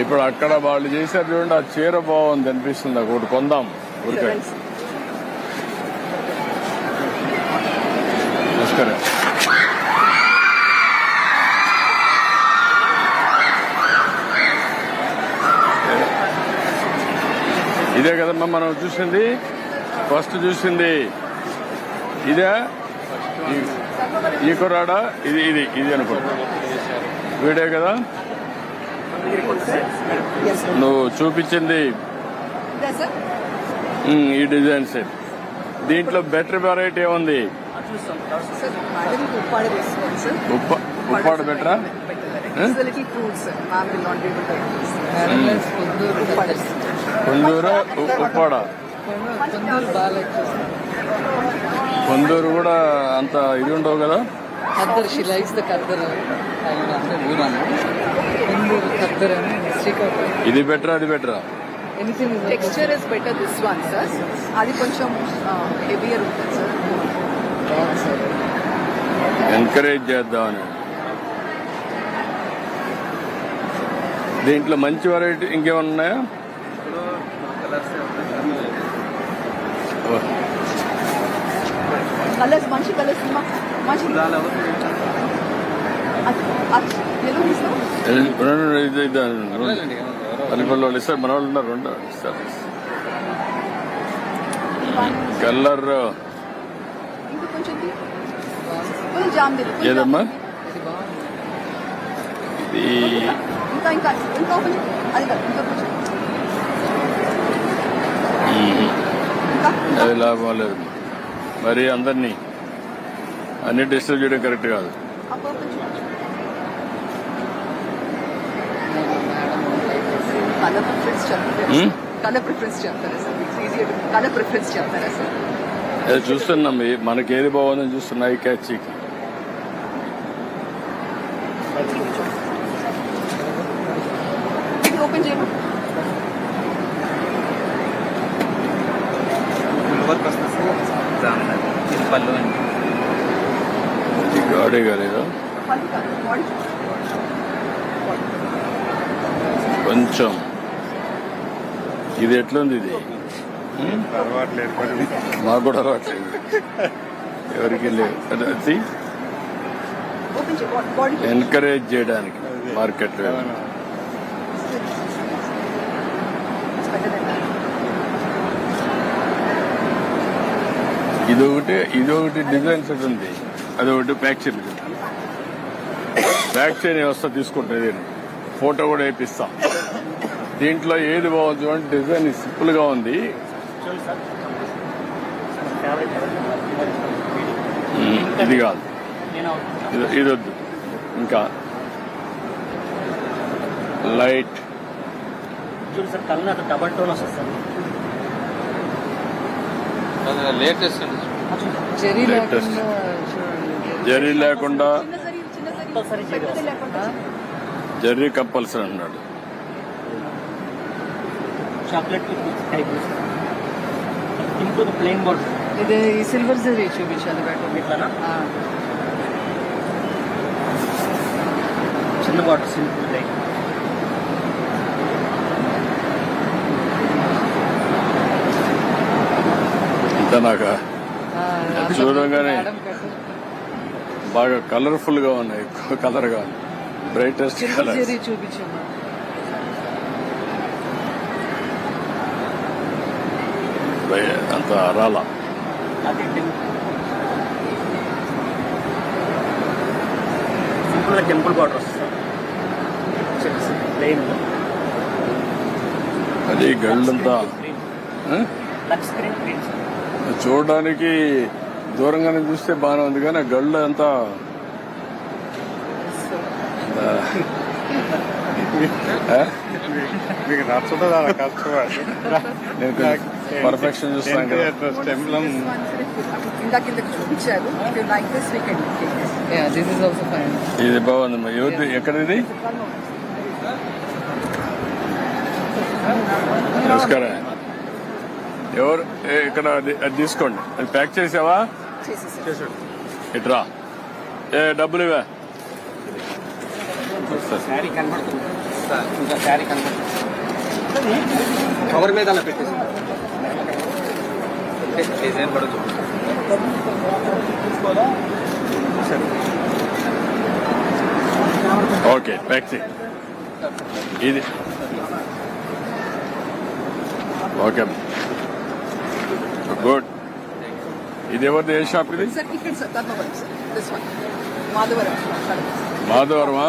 ఇప్పుడు అక్కడ వాళ్ళు చేశారు చూడండి ఆ చీర బాగుంది అనిపిస్తుంది ఒకటి కొందాం. ఊరికే. నమస్కారం. ఇదే కదమ్మా మనం చూసింది. ఫస్ట్ చూసింది. ఇదే. ఈ- కుర్రాడా ఇది ఇది ఇది అనుకుంటా. వీడే కదా? నువ్వు చూపించింది ఈ డిజైన్ సెట్ దీంట్లో బెటర్ వెరైటీ ఏముంది? సార్ ఉప్పాడ బెటరా కుందూరు ఫ్రూట్ ఉప్పాడ. కొందూరు కూడా అంత ఇది ఉండవు కదా? Khaddar she likes the khaddar అని శ్రీకాకుళం. ఇది బెటరా అది బెటరా? Anything texture is better this one sir అది కొంచెం హెవియర్ ఉంటుంది సార్ ఎంకరేజ్ చేద్దామని. దీంట్లో మంచి వెరైటీ ఇంకేమన్నా ఉన్నాయా? కలర్స్ మంచి కలర్స్ మంచి ఇస్తారు. మన వాళ్ళు ఉన్నారు రెండు ఇస్తారు. కలర్. ఏదమ్మా? ఇది బాగుంది. ఇది ఇంకా ఇంకా ఇంకా కొంచెం అది కాదు, ఇంకా కొంచెం. ఇంకా ఇంకా? అది లాభం లేదు. మరి అందరినీ అన్ని డిస్టర్బ్ చేయడం కరెక్ట్ కాదు. కొంచెం కలర్ ప్రిఫరెన్స్ చెప్తారా Hmm? కలర్ ప్రిఫరెన్స్ చెప్తారా సార్ ఈజీ కలర్ ప్రిఫరెన్స్ చెప్తారా సార్ అది చూస్తున్నాం ఈ- మనకి ఏది బాగుందని చూస్తున్నా ఈ క్యాచ్ ఇది ఓపెన్ చేయమా వర్క్ వస్తుంది సార్ ఇది పళ్ళు. గాడే కాలేదా కొంచెం. ఇది ఎట్లుంది ఇది? మాకు కూడా అలవాట్లేదు. ఎవరికి బాడీ ఎంకరేజ్ చేయడానికి మార్కెట్ ఇది ఒకటి ఇది ఒకటి డిజైన్ సెట్ ఉంది. అది ఒకటి ప్యాక్ చేయండి. ప్యాక్ చేయని వ్యవస్థ తీసుకుంటుంది ఫోటో కూడా వేపిస్తాం. దీంట్లో ఏది బాగుంది అంటే డిజైన్ సింపుల్గా ఉంది. ఇది కాదు. ఇది వద్దు. ఇంకా లైట్. డబల్ టోన్ వస్తుంది సార్ లేటెస్ట్ జెరీ. లేకుండా చూడండి జరీ కంపల్సరీ అన్నాడు. చాక్లెట్ స్కై బ్లూ ఇంకో ప్లెయిన్ బోర్డ్ ఇది ఈ సిల్వర్ జరీ చూపించాలి ఇట్లానా? చిన్న బాటిల్ సింపుల్ లైక్ నాకు చూడంగానే. బాగా కలర్ఫుల్గా ఉన్నాయి ఎక్కువ కలర్గా బ్రైటెస్ట్ కలర్ అంత రాలా. అది సింపుల్గా టెంపుల్ బార్డర్ వస్తుంది. ప్లెయిన్ అది గళ్ళంతా ఆ? లక్ స్క్రీన్ గ్రీన్ చూడడానికి దూరంగానే చూస్తే బాగానే ఉంది కానీ గళ్ళు అంతా? మీకు పర్ఫెక్షన్ చూస్తాను కదా. స్టెమ్లం ఇందాక ఇందాక చూపించారు. If you like this we can yeah this is also fine ఇది బాగుందమ్మా ఎవరిది? ఎక్కడిది? నమస్కారం. ఎవరు? ఏ, ఇక్కడ అది తీసుకోండి. అది ప్యాక్ చేసావా? ఇట్రా. ఏ డబ్బులు ఇవే కవర్ మీద పెట్టేసి. డిజైన్ చూడండి ఓకే ప్యాక్ చేయి. ఇది. ఓకే గుడ్ ఇది ఎవరిది ఏ షాప్ ఇది? మాధవరమా?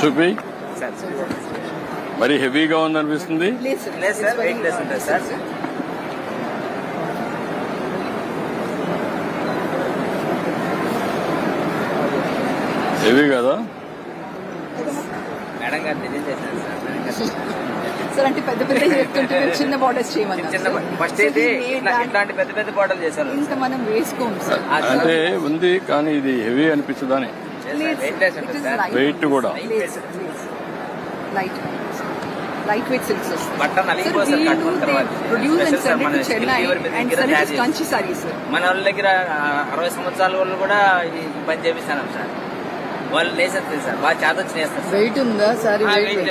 చూపి. మరి హెవీగా ఉందనిపిస్తుంది. హెవీ కదా? మేడం గారు సార్ సార్ అంటే పెద్ద పెద్ద చెప్తుంటే చిన్న బార్డర్స్. ఫస్ట్ అయితే ఇట్లాంటి పెద్ద పెద్ద బాటలు చేశారు. ఇంకా మనం వేసుకోము సార్ అంటే ఉంది కానీ ఇది హెవీ అనిపించదని. వెయిట్ కూడా. లైట్ లైట్ వెయిట్ సిల్క్స్ వస్తాయి. కంచి సారీ సార్ మన వాళ్ళ దగ్గర అరవై సంవత్సరాల వాళ్ళు కూడా పని చేపిస్తాను సార్ వాళ్ళు లేసేస్తుంది సార్ బాగా చేస్తారు సార్ వెయిట్ ఉందా? సారీ వెయిట్.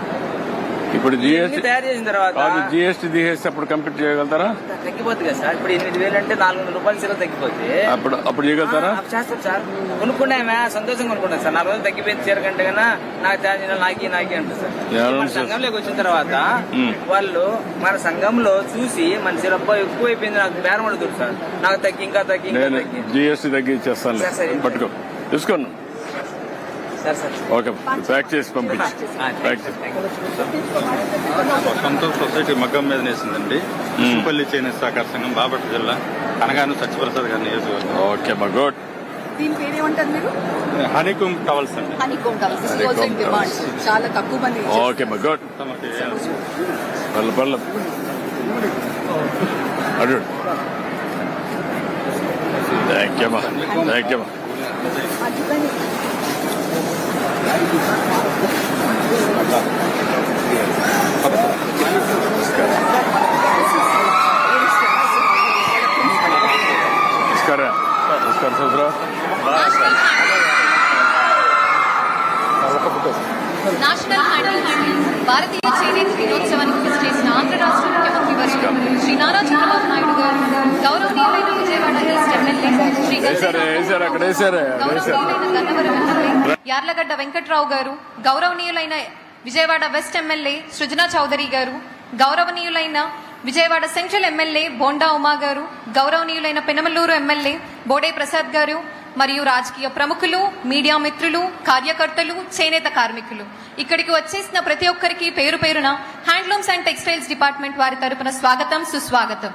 ఇప్పుడు జిఎస్టీ తయారు చేసిన తర్వాత కాదు జిఎస్టీ తీసేస్తే అప్పుడు కంప్లీట్ చేయగలుగుతారా? తగ్గిపోతుంది కదా సార్. ఇప్పుడు ఎనిమిది వేలు అంటే నాలుగు వందల రూపాయలు సీల తగ్గిపోతే అప్పుడు అప్పుడు చేయగలుగుతారా? చేస్తాం సార్. కొనుక్కున్నామే? సంతోషంగా కొనుక్కున్నాం సార్. నాలుగు రోజులు తగ్గిపోయింది చీర కంటే కన్నా నాకు ఛార్జ్ నాకి నాకి అంటారు సార్. మన? సంఘంలోకి వచ్చిన తర్వాత. వాళ్ళు మన సంఘంలో చూసి మన అబ్బా ఎక్కువ అయిపోయింది నాకు బేరం అడుగుతారు సార్. నాకు తగ్గి ఇంకా తగ్గి జిఎస్టీ తగ్గి ఇచ్చేస్తాను. పట్టుకో. సార్ ఓకే ప్యాక్ చేసి పంపించి ప్యాక్ చేసి సొసైటీ మగ్గం మీద నేసిందండి. ఉసుపల్లి చేనేత సహకార సంఘం బాపట్ల జిల్లా అనగాను సత్యప్రసాద్ గారి నియోజకవర్గం. ఓకే మా గుడ్. దీని పేరు ఏమంటారు మీరు? హనీకుంగ్ టవల్స్ అండి. Towels demand. చాలా తక్కువ మంది ఓకే మా గుడ్. పర్ల అడు. థ్యాంక్ యూ మా. థ్యాంక్ యూ మా. అందుకని నమస్కారం నమస్కారం సోదరా నేషనల్ హ్యాండిల్ భారతీయ చేనేత దినోత్సవానికి కృషి చేసిన ఆంధ్ర రాష్ట్ర ముఖ్యమంత్రి వర్యులు శ్రీ నారా చంద్రబాబు నాయుడు గారు యార్లగడ్డ వెంకట్రావు గారు గౌరవనీయులైన విజయవాడ వెస్ట్ ఎమ్మెల్యే సృజనా చౌదరి గారు గౌరవనీయులైన విజయవాడ సెంట్రల్ ఎమ్మెల్యే బోండా ఉమా గారు గౌరవనీయులైన పెనమలూరు ఎమ్మెల్యే బోడే ప్రసాద్ గారు మరియు రాజకీయ ప్రముఖులు మీడియా మిత్రులు కార్యకర్తలు చేనేత కార్మికులు. ఇక్కడికి వచ్చేసిన ప్రతి ఒక్కరికి పేరు పేరున హ్యాండ్లూమ్స్ అండ్ టెక్స్టైల్స్ డిపార్ట్మెంట్ వారి తరపున స్వాగతం సుస్వాగతం.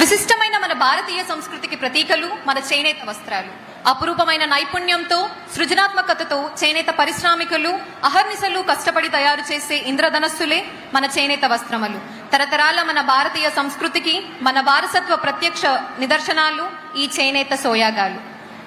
విశిష్టమైన మన భారతీయ సంస్కృతికి ప్రతీకలు మన చేనేత వస్త్రాలు. అపురూపమైన నైపుణ్యంతో సృజనాత్మకతతో చేనేత పరిశ్రామికులు అహర్నిశలు కష్టపడి తయారు చేసే ఇంద్రధనస్సులే మన చేనేత వస్త్రములు. తరతరాల మన భారతీయ సంస్కృతికి మన వారసత్వ ప్రత్యక్ష నిదర్శనాలు ఈ చేనేత సోయాగాలు.